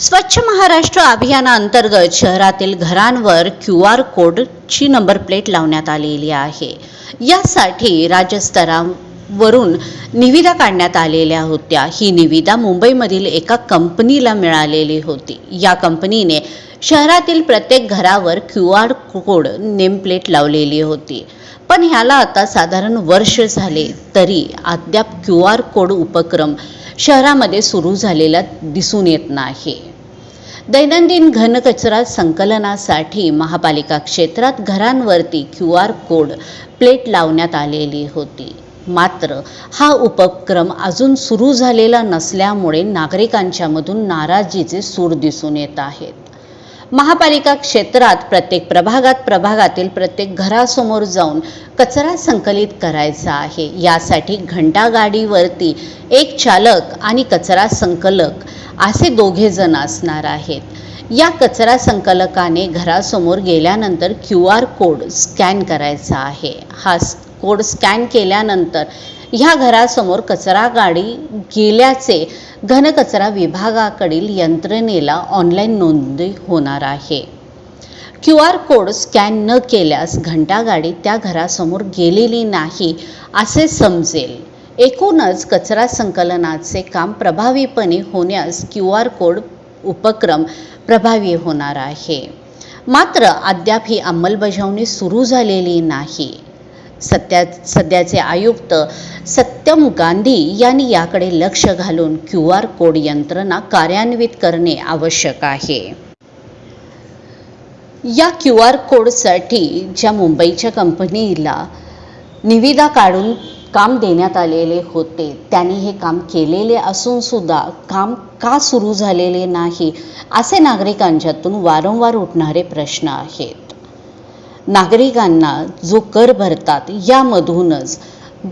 स्वच्छ महाराष्ट्र अभियानाअंतर्गत शहरातील घरांवर क्यू आर कोडची नंबर प्लेट लावण्यात आलेली आहे. यासाठी राज्यस्तरावरून निविदा काढण्यात आलेल्या होत्या. ही निविदा मुंबईमधील एका कंपनीला मिळालेली होती. या कंपनीने शहरातील प्रत्येक घरावर क्यू आर कोड नेमप्लेट लावलेली होती. पण ह्याला आता साधारण वर्ष झाले तरी अद्याप क्यू आर कोड उपक्रम शहरामध्ये सुरू झालेला दिसून येत नाही. दैनंदिन घनकचरा संकलनासाठी महापालिका क्षेत्रात घरांवरती क्यू आर कोड प्लेट लावण्यात आलेली होती. मात्र हा उपक्रम अजून सुरू झालेला नसल्यामुळे नागरिकांच्यामधून नाराजीचे सूर दिसून येत आहेत. महापालिका क्षेत्रात प्रत्येक प्रभागात प्रभागातील प्रत्येक घरासमोर जाऊन कचरा संकलित करायचा आहे. यासाठी घंटागाडीवरती एक चालक आणि कचरा संकलक असे दोघे जण असणार आहेत. या कचरा संकलकाने घरासमोर गेल्यानंतर क्यू आर कोड स्कॅन करायचा आहे. हा कोड स्कॅन केल्यानंतर ह्या घरासमोर कचरा गाडी गेल्याचे घनकचरा विभागाकडील यंत्रणेला ऑनलाईन नोंदणी होणार आहे. क्यू आर कोड स्कॅन न केल्यास घंटागाडी त्या घरासमोर गेलेली नाही असे समजेल. एकूणच कचरा संकलनाचे काम प्रभावीपणे होण्यास क्यू आर कोड उपक्रम प्रभावी होणार आहे. मात्र अद्याप ही अंमलबजावणी सुरू झालेली नाही. सत्या सध्याचे आयुक्त सत्यम गांधी यांनी याकडे लक्ष घालून क्यू आर कोड यंत्रणा कार्यान्वित करणे आवश्यक आहे. या क्यू आर कोडसाठी ज्या मुंबईच्या कंपनीला निविदा काढून काम देण्यात आलेले होते त्यांनी हे काम केलेले असूनसुद्धा काम का सुरू झालेले नाही असे नागरिकांच्यातून वारंवार उठणारे प्रश्न आहेत. नागरिकांना जो कर भरतात यामधूनच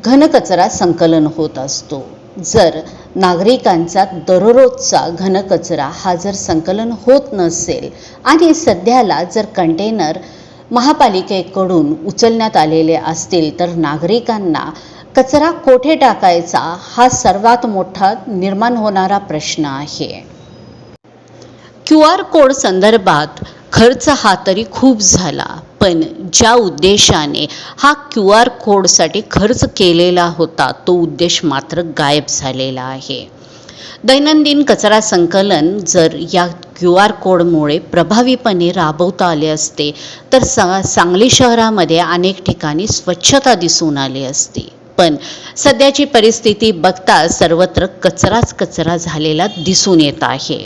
घनकचरा संकलन होत असतो. जर नागरिकांचा दररोजचा घनकचरा हा जर संकलन होत नसेल आणि सध्याला जर कंटेनर महापालिकेकडून उचलण्यात आलेले असतील तर नागरिकांना कचरा कोठे टाकायचा हा सर्वात मोठा निर्माण होणारा प्रश्न आहे. क्यू आर कोड संदर्भात खर्च हा तरी खूप झाला. पण ज्या उद्देशाने हा क्यू आर कोडसाठी खर्च केलेला होता तो उद्देश मात्र गायब झालेला आहे. दैनंदिन कचरा संकलन जर या क्यू आर कोडमुळे प्रभावीपणे राबवता आले असते तर सा सांगली शहरामध्ये अनेक ठिकाणी स्वच्छता दिसून आली असती. पण सध्याची परिस्थिती बघता सर्वत्र कचराच कचरा झालेला दिसून येत आहे.